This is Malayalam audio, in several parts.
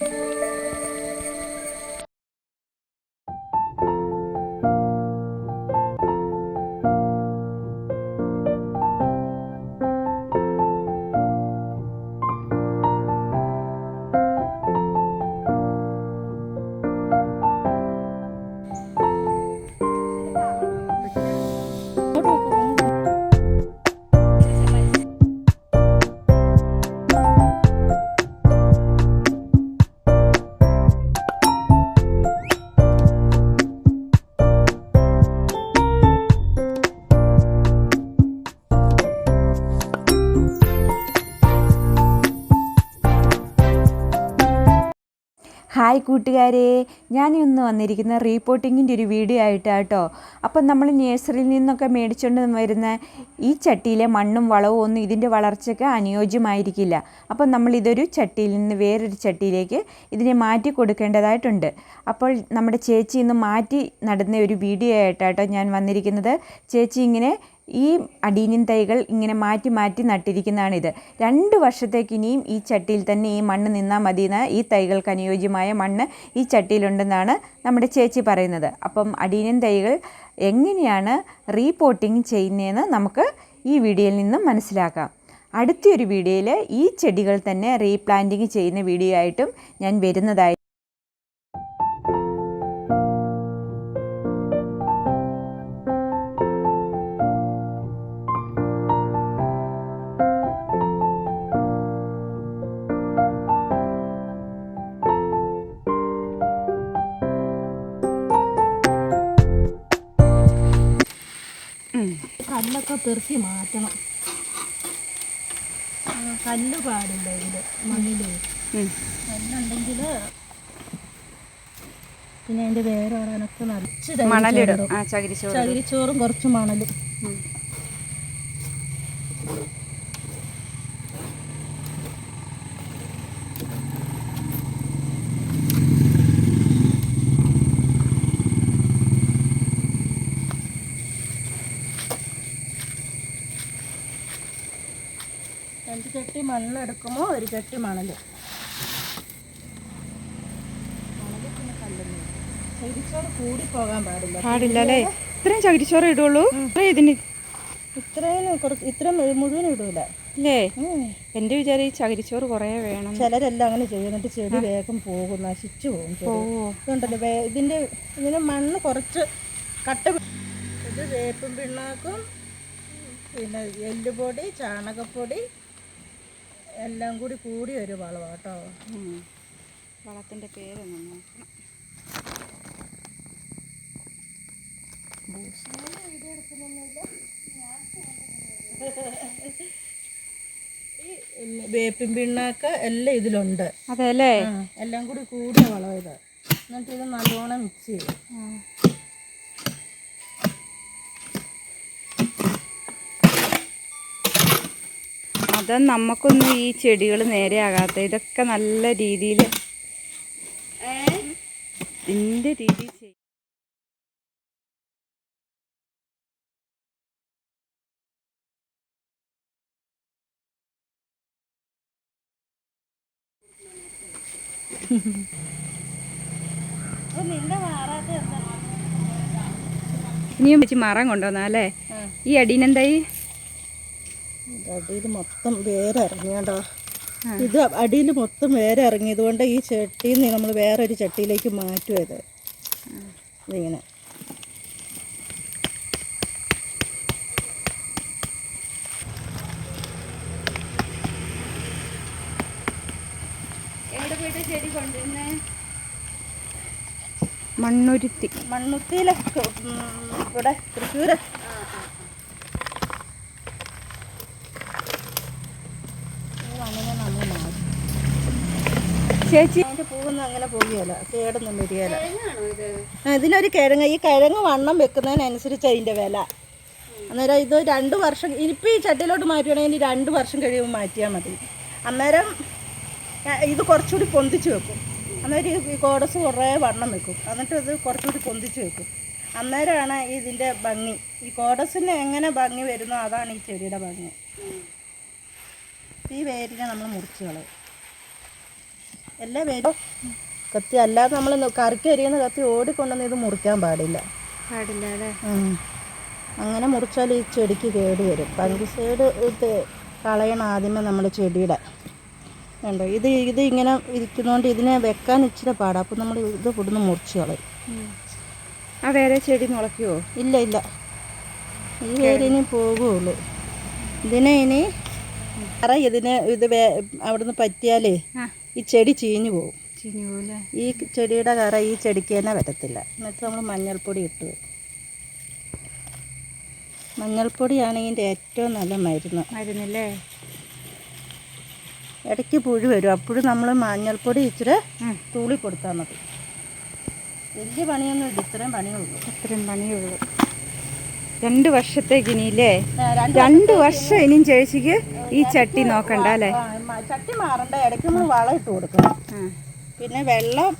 you ഹായ് കൂട്ടുകാരെ. ഞാൻ ഇന്ന് വന്നിരിക്കുന്ന റീപോർട്ടിങ്ങിന്റെ ഒരു വീഡിയോ ആയിട്ടാണ് കേട്ടോ അപ്പം നമ്മൾ നേഴ്സറിയിൽ നിന്നൊക്കെ മേടിച്ചുകൊണ്ട് വരുന്ന ഈ ചട്ടിയിലെ മണ്ണും വളവും ഒന്നും ഇതിന്റെ വളർച്ചയ്ക്ക് അനുയോജ്യമായിരിക്കില്ല. അപ്പം നമ്മൾ ഇതൊരു ചട്ടിയിൽ നിന്ന് വേറൊരു ചട്ടിയിലേക്ക് ഇതിനെ മാറ്റി കൊടുക്കേണ്ടതായിട്ടുണ്ട്. അപ്പോൾ നമ്മുടെ ചേച്ചി ഇന്ന് മാറ്റി നടന്ന ഒരു വീഡിയോ ആയിട്ടാട്ടോ ഞാൻ വന്നിരിക്കുന്നത്. ചേച്ചി ഇങ്ങനെ ഈ അടീനിൻ തൈകൾ ഇങ്ങനെ മാറ്റി മാറ്റി നട്ടിരിക്കുന്നതാണിത്. രണ്ട് വർഷത്തേക്ക് ഇനിയും ഈ ചട്ടിയിൽ തന്നെ ഈ മണ്ണ് നിന്നാൽ മതി എന്ന് ഈ തൈകൾക്ക് അനുയോജ്യമായ മണ്ണ് ഈ ചട്ടിയിലുണ്ടെന്നാണ് നമ്മുടെ ചേച്ചി പറയുന്നത്. അപ്പം അടീനിൻ തൈകൾ എങ്ങനെയാണ് റീപോട്ടിങ് ചെയ്യുന്നതെന്ന് നമുക്ക് ഈ വീഡിയോയിൽ നിന്നും മനസ്സിലാക്കാം. അടുത്തൊരു വീഡിയോയിൽ ഈ ചെടികൾ തന്നെ റീപ്ലാന്റിങ് ചെയ്യുന്ന വീഡിയോ ആയിട്ടും ഞാൻ വരുന്നതായി പെറുക്കി മാറ്റണം. കല്ല് പാടില്ല ഇതിൽ മണ്ണിൽ. കല്ലുണ്ടെങ്കിൽ പിന്നെ അതിന്റെ വേറെ ഒരെനക്ക് നിറച്ച് മണലിടും. ചകിരിച്ചോറും കുറച്ച് മണലും. രണ്ട് ചട്ടി മണ്ണെടുക്കുമ്പോൾ ഒരു ചട്ടി മണൽ ചകിരിച്ചോറ് കൂടി പോകാൻ പാടില്ല. പാടില്ല അല്ലേ? ഇത്രയും ചകിരിച്ചോറ് ഇടുള്ളൂ? ഇതിന്? ഇത്രയും കുറച്ച് ഇത്ര മുഴുവൻ ഇടൂല. അല്ലേ എന്റെ എന്റെ വിചാരം ഈ ചകിരിച്ചോറ് കുറേ വേണം. ചിലരെല്ലാം അങ്ങനെ ചെയ്യുന്നുണ്ട് ചെടി വേഗം പോകും നശിച്ചു പോകും ഇതുണ്ടല്ലോ ഇതിന്റെ ഇതിന് മണ്ണ് കുറച്ച് കട്ട ഇത് വേപ്പും പിണ്ണാക്കും പിന്നെ എല്ലുപൊടി ചാണകപ്പൊടി എല്ലാം കൂടി കൂടി ഒരു വളമാണ് കേട്ടോ വളത്തിന്റെ പേരൊന്നും നോക്കണം. വേപ്പിൻ പിണ്ണാക്ക് എല്ലാം ഇതിലുണ്ട്. അതെ അല്ലേ എല്ലാം കൂടി കൂടിയ വളം ഇത്. എന്നിട്ട് ഇത് നല്ലോണം മിക്സ് ചെയ്യും. അത് നമുക്കൊന്നും ഈ ചെടികൾ നേരെയാകാത്ത ഇതൊക്കെ നല്ല രീതിയിൽ ഇതിന്റെ രീതിയിൽ ചെയ്യും ഇനിയും വെച്ച് മരം കൊണ്ടുവന്നാലേ ഈ അടീനെന്തായി? അടിയിൽ മൊത്തം വേറെ ഇറങ്ങിയാണ്ടോ ഇത് അടിയിൽ മൊത്തം വേറെ ഇറങ്ങിയത് കൊണ്ട് ഈ ചട്ടിയിൽ നിന്ന് നമ്മൾ വേറെ ഒരു ചട്ടിയിലേക്ക് മാറ്റുമത് ഇതിങ്ങനെ. മണ്ണുരുത്തി. മണ്ണുത്തിയിലെ ഇവിടെ തൃശ്ശൂര്. ഈ മണ്ണിനെ നമ്മൾ മാറ്റും ചേച്ചി? അതിന്റെ പൂവൊന്നും അങ്ങനെ പോകുകയല്ല കേടൊന്നും വരികയില്ല ഇതിനൊരു കിഴങ്ങ്. ഈ കിഴങ്ങ് വണ്ണം വെക്കുന്നതിനനുസരിച്ച് അതിന്റെ വില. അന്നേരം ഇത് രണ്ട് വർഷം ഇനിയിപ്പോൾ ഈ ചട്ടിയിലോട്ട് മാറ്റുകയാണെങ്കിൽ രണ്ട് വർഷം കഴിയുമ്പോൾ മാറ്റിയാൽ മതി. അന്നേരം ഇത് കുറച്ചുകൂടി പൊന്തിച്ച് വെക്കും. അന്നേരം ഈ കോടസ് കുറേ വണ്ണം വെക്കും. എന്നിട്ട് ഇത് കുറച്ചുകൂടി പൊന്തിച്ച് വെക്കും. അന്നേരമാണ് ഇതിന്റെ ഭംഗി. ഈ കോടസിന് എങ്ങനെ ഭംഗി വരുന്നോ അതാണ് ഈ ചെടിയുടെ ഭംഗി. ഈ വേരിനെ നമ്മൾ മുറിച്ച് കളയും. എല്ലാ വേറെ കത്തി അല്ലാതെ നമ്മൾ കറിക്ക് എരിയുന്ന കത്തി ഓടിക്കൊണ്ടുവന്ന് ഇത് മുറിക്കാൻ പാടില്ല. പാടില്ല അല്ലേ അങ്ങനെ മുറിച്ചാൽ ഈ ചെടിക്ക് കേട് വരും. ഫംഗിസൈഡ് ഇത് കളയണം ആദ്യമേ നമ്മൾ ചെടിയുടെ. കണ്ടോ? ഇത് ഇത് ഇങ്ങനെ ഇരിക്കുന്നതുകൊണ്ട് ഇതിനെ വെക്കാൻ ഇച്ചിരി പാടാം. അപ്പോൾ നമ്മൾ ഇത് ഇവിടുന്ന് മുറിച്ച് കളയും. ആ വേറെ ചെടി മുളയ്ക്കുമോ ഇല്ല ഇല്ല. ഈ വേരിനി പോകുള്ളൂ. ഇതിനെ ഇനി അറ ഇതിനെ ഇത് വേ അവിടുന്ന് പറ്റിയാലേ ഈ ചെടി ചീഞ്ഞു പോകും ചീഞ്ഞു പോകും ഈ ചെടിയുടെ കറ ഈ ചെടിക്ക് തന്നെ വരത്തില്ല എന്നിട്ട് നമ്മൾ മഞ്ഞൾപ്പൊടി ഇട്ടു. മഞ്ഞൾപ്പൊടിയാണ് ഇതിന്റെ ഏറ്റവും നല്ല മരുന്ന്. മരുന്നല്ലേ? ഇടയ്ക്ക് പുഴു വരും. അപ്പോഴും നമ്മൾ മഞ്ഞൾപ്പൊടി ഇച്ചിരി തൂളി കൊടുത്താൽ മതി. വലിയ പണിയൊന്നും ഇല്ല ഇത്രയും പണിയുള്ളൂ. ഇത്രയും പണിയുള്ളൂ രണ്ട് വർഷത്തേക്ക് ഇനിയില്ലേ രണ്ട് വർഷം ഇനിയും ചേച്ചിക്ക് ഈ ചട്ടി നോക്കണ്ട അല്ലേ? ചട്ടി മാറണ്ട? ഇടയ്ക്ക് നമ്മൾ വളം ഇട്ട് കൊടുക്കണം. പിന്നെ വെള്ളം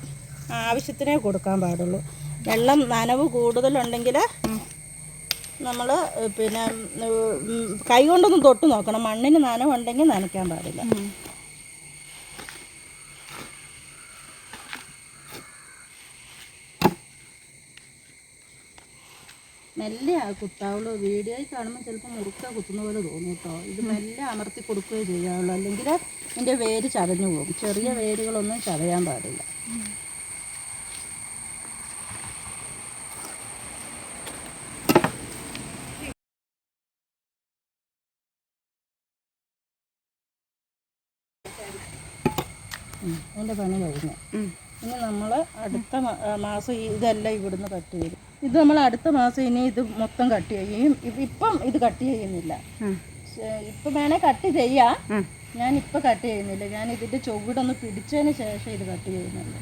ആവശ്യത്തിനേ കൊടുക്കാൻ പാടുള്ളൂ. വെള്ളം നനവ് കൂടുതലുണ്ടെങ്കിൽ നമ്മൾ പിന്നെ കൈകൊണ്ടൊന്നും കൈ കൊണ്ടൊന്നും തൊട്ട് നോക്കണം. മണ്ണിന് നനവുണ്ടെങ്കിൽ നനയ്ക്കാൻ പാടില്ല. മെല്ലെ കുത്താവുള്ളൂ. വീഡിയോയിൽ കാണുമ്പോൾ ചിലപ്പോൾ മുറുക്ക കുത്തുന്ന പോലെ തോന്നും കേട്ടോ. ഇത് മെല്ലെ അമർത്തി കൊടുക്കുകയോ ചെയ്യാവുള്ളൂ. അല്ലെങ്കിൽ ഇതിന്റെ വേര് ചതഞ്ഞു പോകും. ചെറിയ വേരുകളൊന്നും ചതയാൻ പാടില്ല. അതിന്റെ പണി കഴിഞ്ഞു. നമ്മൾ അടുത്ത മാസം ഇതെല്ലാം ഇവിടുന്ന് കട്ട് ചെയ്യും. ഇത് നമ്മൾ അടുത്ത മാസം ഇനി ഇത് മൊത്തം കട്ട് ചെയ്യും. ഇപ്പം ഇത് കട്ട് ചെയ്യുന്നില്ല. ഇപ്പം വേണേ കട്ട് ചെയ്യാം. ഞാൻ ഇപ്പം കട്ട് ചെയ്യുന്നില്ല. ഞാൻ ഇതിന്റെ ചുവടൊന്ന് പിടിച്ചതിന് ശേഷം ഇത് കട്ട് ചെയ്യുന്നുണ്ട്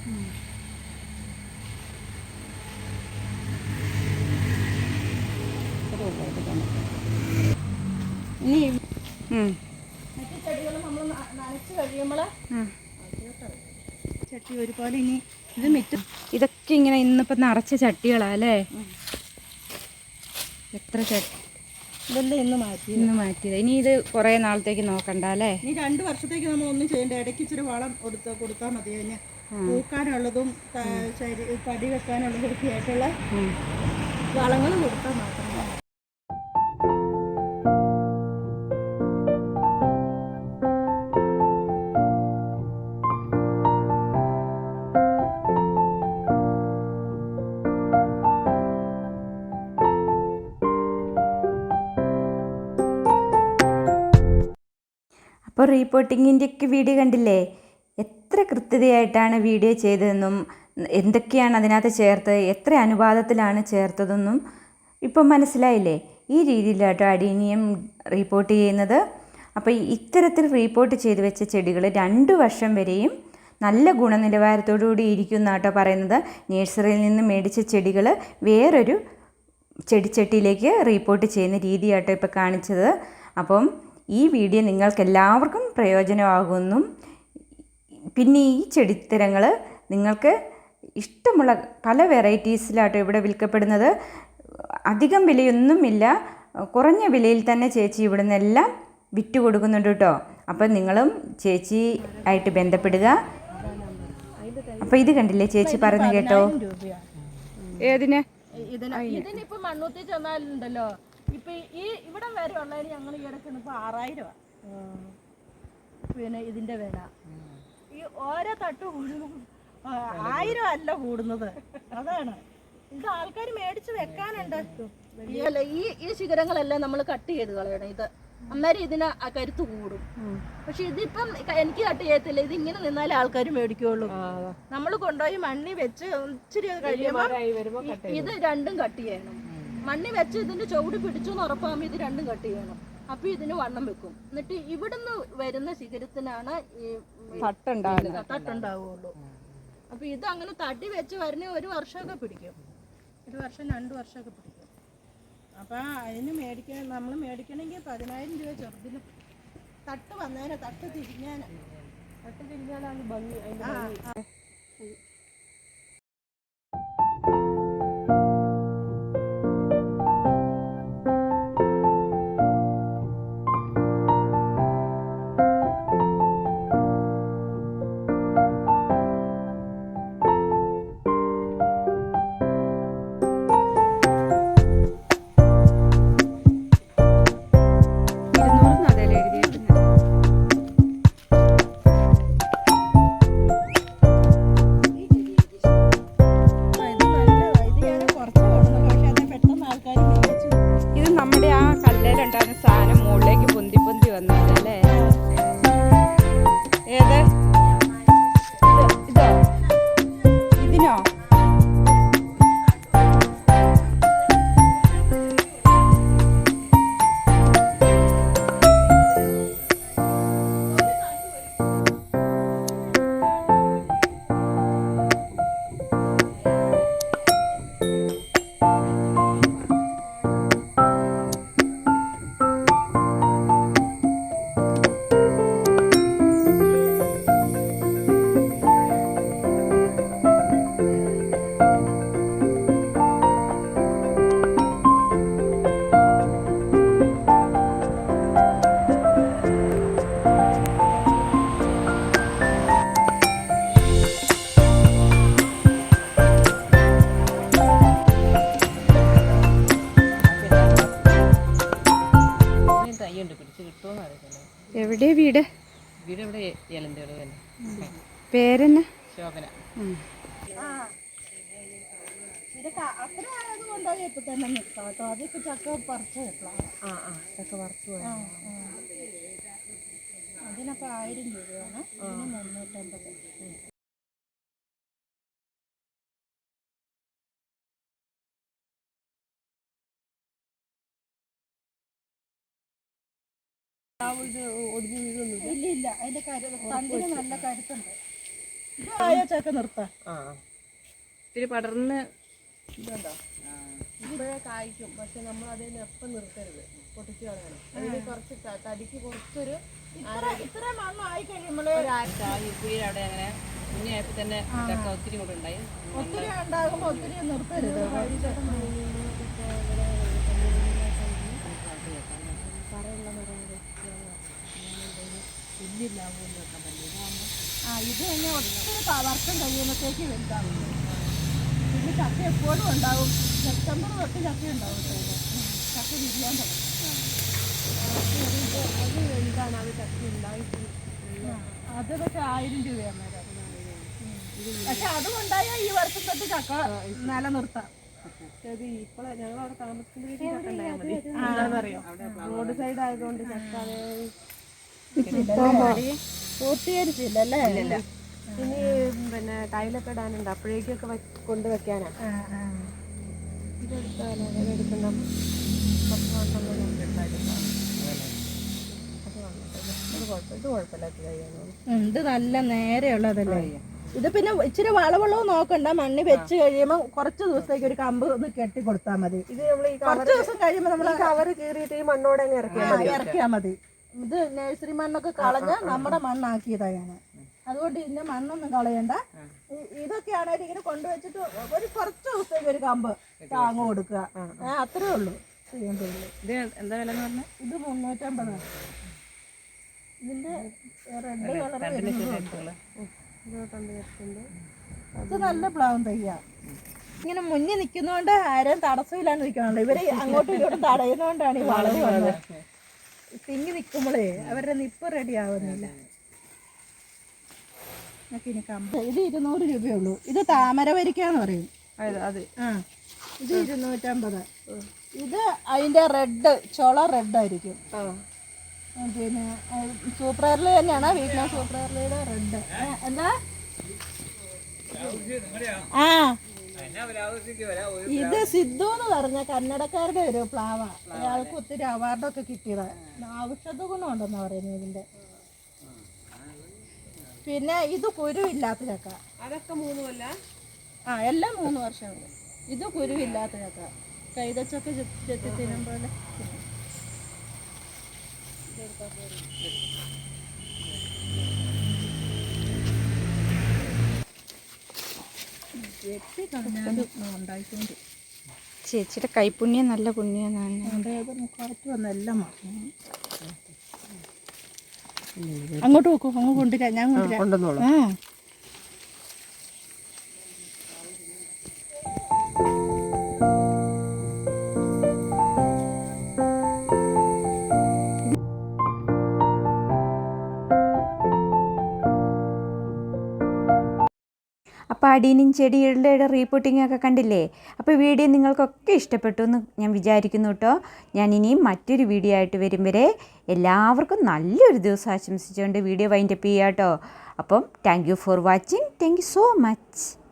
പണി. ഇനി മറ്റു ചെടികൾ നമ്മൾ നനച്ച് കഴിയുമ്പോൾ ചട്ടി ഒരുപോലെ ഇനി ഇത് മിറ്റും ഇതൊക്കെ ഇങ്ങനെ ഇന്നിപ്പോ നിറച്ച ചട്ടികളാ അല്ലേ? എത്ര ചട്ടി ഇതെല്ലാം ഇന്ന് മാറ്റി ഇന്ന് മാറ്റിയത്. ഇനി ഇത് കുറേ നാളത്തേക്ക് നോക്കണ്ട അല്ലേ? ഇനി രണ്ട് വർഷത്തേക്ക് നമ്മൾ ഒന്നും ചെയ്യേണ്ട. ഇടയ്ക്ക് ഇച്ചിരി വളം കൊടുത്ത കൊടുത്താൽ മതി. അതിന് പൂക്കാനുള്ളതും തടി വെക്കാനുള്ളതും ഒക്കെ ആയിട്ടുള്ള വളങ്ങൾ കൊടുത്താൽ മാത്രം. മതി. റീപ്പോർട്ടിങ്ങിന്റെയൊക്കെ വീഡിയോ കണ്ടില്ലേ? എത്ര കൃത്യതയായിട്ടാണ് വീഡിയോ ചെയ്തതെന്നും എന്തൊക്കെയാണ് അതിനകത്ത് ചേർത്തത് എത്ര അനുപാതത്തിലാണ് ചേർത്തതെന്നും ഇപ്പം മനസ്സിലായില്ലേ? ഈ രീതിയിലാട്ടോ അഡീനിയം റിപ്പോർട്ട് ചെയ്യുന്നത്. അപ്പോൾ ഇത്തരത്തിൽ റിപ്പോർട്ട് ചെയ്തു വെച്ച ചെടികൾ രണ്ട് വർഷം വരെയും നല്ല ഗുണനിലവാരത്തോടുകൂടി ഇരിക്കും എന്നാട്ടോ പറയുന്നത്. നേഴ്സറിയിൽ നിന്ന് മേടിച്ച ചെടികൾ വേറൊരു ചെടിച്ചട്ടിയിലേക്ക് റിപ്പോർട്ട് ചെയ്യുന്ന രീതിയാട്ടോ ഇപ്പോൾ കാണിച്ചത്. അപ്പം ഈ വീഡിയോ നിങ്ങൾക്ക് എല്ലാവർക്കും പ്രയോജനമാകുമെന്നും പിന്നെ ഈ ചെടിത്തരങ്ങൾ നിങ്ങൾക്ക് ഇഷ്ടമുള്ള പല വെറൈറ്റീസിലാട്ടോ ഇവിടെ വിൽക്കപ്പെടുന്നത് അധികം വിലയൊന്നുമില്ല. കുറഞ്ഞ വിലയിൽ തന്നെ ചേച്ചി ഇവിടെ നിന്നെല്ലാം വിറ്റ് കൊടുക്കുന്നുണ്ട് കേട്ടോ. അപ്പം നിങ്ങളും ചേച്ചി ആയിട്ട് ബന്ധപ്പെടുക. അപ്പോൾ ഇത് കണ്ടില്ലേ ചേച്ചി പറഞ്ഞു കേട്ടോ? ഏതിനെ ഏതിന്? ഇതിന് ഇതിനിപ്പോ മണ്ണൂത്തി ചെന്നാലുണ്ടല്ലോ. ഇപ്പൊ ഈ ഇവിടെ വരെ ഉള്ളതിന് ഞങ്ങൾ ഈ ഇടയ്ക്ക് ഇപ്പൊ ആറായിരം പിന്നെ ഇതിന്റെ വില. ഈ ഓരോ തട്ട് കൂടും ആയിരം അല്ല കൂടുന്നത്. അതാണ്. ഇത് ആൾക്കാർ മേടിച്ചു വെക്കാനുണ്ട്. ഈ അല്ല ഈ ഈ ശിഖരങ്ങളെല്ലാം നമ്മൾ കട്ട് ചെയ്ത് കളയണം. ഇത് അന്നേരം ഇതിന് കരുത്ത് കൂടും. പക്ഷെ ഇതിപ്പം എനിക്ക് കട്ട് ചെയ്യത്തില്ല. ഇത് ഇങ്ങനെ നിന്നാലേ ആൾക്കാർ മേടിക്കുള്ളൂ. നമ്മൾ കൊണ്ടുപോയി മണ്ണി വെച്ച് ഇച്ചിരി കഴിയുമ്പോൾ ഇത് രണ്ടും കട്ട് ചെയ്യണം. മണ്ണി വെച്ച് ഇതിന്റെ ചുവട് പിടിച്ചു എന്ന് ഉറപ്പാകുമ്പോൾ ഇത് രണ്ടും കട്ട് ചെയ്യണം. അപ്പൊ ഇതിന് വണ്ണം വെക്കും. എന്നിട്ട് ഇവിടുന്ന് വരുന്ന ശിഖരത്തിനാണ് ഈ തട്ടുണ്ടാവുള്ളൂ. അപ്പൊ ഇത് അങ്ങനെ തടി വെച്ച് വരുന്ന ഒരു വർഷമൊക്കെ പിടിക്കും. ഒരു വർഷം രണ്ട് വർഷമൊക്കെ പിടിക്കും. അപ്പൊ അതിന് മേടിക്കാൻ നമ്മൾ മേടിക്കണമെങ്കിൽ പതിനായിരം രൂപ ചെറുതിന് തട്ട് വന്നേനെ തട്ട് തിരിഞ്ഞാൽ തട്ട് തിരിഞ്ഞാലാണ് ഭംഗി ആ, ആ. അതിനൊക്കെ ആയിരം രൂപയാണ്. മുന്നൂറ്റമ്പത്. ഇല്ല ഇല്ല. അതിന്റെ കരു തണ്ടിന് നല്ല കരുത്തുണ്ട്. ചക്ക നിർത്താം. ആ. ഇത്തിരി പടർന്ന് ഇതുണ്ടോ? ഇപ്പോഴേ കായ്ക്കും. പക്ഷെ നമ്മൾ അതിന് എപ്പം നിർത്തരുത്. പൊട്ടിച്ചു കളയണം. അതിന് കുറച്ച് തടിക്ക് കുറച്ചൊരു ഇത്ര മണ്ണായി ഈ കുഴിയിൽ അവിടെ അങ്ങനെ കുഞ്ഞായപ്പോൾ തന്നെ ചക്ക ഒത്തിരി കൂടെ ഉണ്ടായി. ഒത്തിരി ഉണ്ടാകുമ്പോ ഒത്തിരി നിർത്തരുത്. ഇത് തന്നെ ഒത്തിരി പ- വർഷം കഴിയുമ്പോഴത്തേക്ക് വലുതാവും. പിന്നെ ചക്ക എപ്പോഴും ഉണ്ടാവും. സെപ്റ്റംബർ തൊട്ട് ചക്ക ഉണ്ടാവും. ചക്ക വിരിയാൻ തുടങ്ങും. അത് എന്താണ് അത് ചക്ക ഉണ്ടായിട്ട് ആ, അത് പക്ഷെ ആയിരം രൂപയാണ് പക്ഷെ അതുകൊണ്ടായാൽ ഈ വർഷം തൊട്ട് ചക്ക നിലനിർത്താം. അത് ഇപ്പോഴെ ഞങ്ങളവിടെ താമസിക്കുന്ന റോഡ് സൈഡ് ആയതുകൊണ്ട് ചക്ക പൂർത്തീകരിച്ചില്ല അല്ലേ ഇനി പിന്നെ ടൈലൊക്കെ ഇടാനുണ്ട്. അപ്പോഴേക്കൊക്കെ കൊണ്ട് വെക്കാനാ. ഇതെടുത്താലോ? അതെടുക്കണ്ട പത്ത് പന്ത്രണ്ട് നമുക്ക് അത് വന്നിട്ട് ഇത് നല്ല നേരെയുള്ളതല്ലേ ഇത് പിന്നെ ഇച്ചിരി വളവളവും നോക്കണ്ട. മണ്ണി വെച്ച് കഴിയുമ്പോൾ കുറച്ച് ദിവസത്തേക്ക് ഒരു കമ്പ് ഒന്ന് കെട്ടി കൊടുത്താൽ മതി. ഇത് നമ്മൾ ഈ കുറച്ച് ദിവസം കഴിയുമ്പോൾ നമ്മൾ കവർ കീറിയിട്ട് ഈ മണ്ണോടെ ഇറക്കിയാൽ മതി. ഇത് നഴ്സറി മണ്ണൊക്കെ കളഞ്ഞ് നമ്മുടെ മണ്ണാക്കിയതാ ഞാൻ അതുകൊണ്ട് ഇതിന്റെ മണ്ണൊന്നും കളയണ്ട. ഇതൊക്കെയാണ് ഇതൊക്കെ ആണെങ്കിൽ ഇങ്ങനെ കൊണ്ടുവച്ചിട്ട് ഒരു കുറച്ച് ദിവസത്തേക്ക് ഒരു കമ്പ് താങ്ങ് കൊടുക്കുക. അത്രേ ഉള്ളൂ ഇത് എന്താ വില എന്ന് പറഞ്ഞാൽ ഇത് മുന്നൂറ്റമ്പത്. ഇതിന്റെ റെഡ് കളർ ഇത് നല്ല പ്ലാവും തയ്യാ. ഇങ്ങനെ മുന്നിൽ നിൽക്കുന്നോണ്ട് ആരും തടസ്സമില്ലാണ്ട് നിൽക്കണല്ലോ. ഇവർ അങ്ങോട്ടും ഇങ്ങോട്ടും തടയുന്നോണ്ടാണ് ഈ വളവ് വന്നത്. തിങ്ങി നിൽക്കുമ്പോഴേ അവരുടെ നിപ്പ് റെഡി ആവുന്നില്ല. എന്നൊക്കെ ഇനി കമ്പ്. ഇത് ഇരുന്നൂറ് രൂപയുള്ളൂ. ഇത് താമര വരിക്കാന്ന് പറയും. അത് ആ ഇത് ഇരുന്നൂറ്റമ്പത്. ഇത് അതിന്റെ റെഡ് ചുള റെഡ് ആയിരിക്കും. ആ. ആ, പിന്നെ സൂപ്പർ എയർലി തന്നെയാണ് വീട്ടിലെ സൂപ്പർ എയർലിയുടെ റെഡ് എന്താ? ആ. ഇത് സിദ്ധു എന്ന് പറഞ്ഞ കന്നഡക്കാരുടെ ഒരു പ്ലാവ. അയാൾക്ക് ഒത്തിരി അവാർഡൊക്കെ കിട്ടിയത്. ഔഷധ ഗുണമുണ്ടെന്നാ പറയുന്നത് ഇതിന്റെ. പിന്നെ ഇത് കുരുവില്ലാത്ത ചക്ക അതൊക്കെ മൂന്നുമല്ല ആ എല്ലാം മൂന്ന് വർഷമുണ്ട്. ഇത് കുരുവില്ലാത്ത ചക്ക കൈതച്ചക്ക ചെത്തി ചെത്തി തിന്നുമ്പോൾ ചേച്ചിയുടെ കൈപുണ്യം നല്ല പുണ്യം അങ്ങോട്ട് നോക്കൂ അങ്ങ് കൊണ്ടുവരാം ഞാൻ കൊണ്ടുവരാം. കൊണ്ടുവന്നോളൂ ആ അപ്പോൾ അടീനും ചെടികളുടെ റീപോട്ടിംഗ് ഒക്കെ കണ്ടില്ലേ? അപ്പോൾ വീഡിയോ നിങ്ങൾക്കൊക്കെ ഇഷ്ടപ്പെട്ടു എന്ന് ഞാൻ വിചാരിക്കുന്നു കേട്ടോ. ഞാൻ ഇനിയും മറ്റൊരു വീഡിയോ ആയിട്ട് വരും വരെ എല്ലാവർക്കും നല്ലൊരു ദിവസം ആശംസിച്ചുകൊണ്ട് വീഡിയോ വൈൻഡപ്പ് ചെയ്യാം കേട്ടോ. അപ്പം thank you for watching thank you so much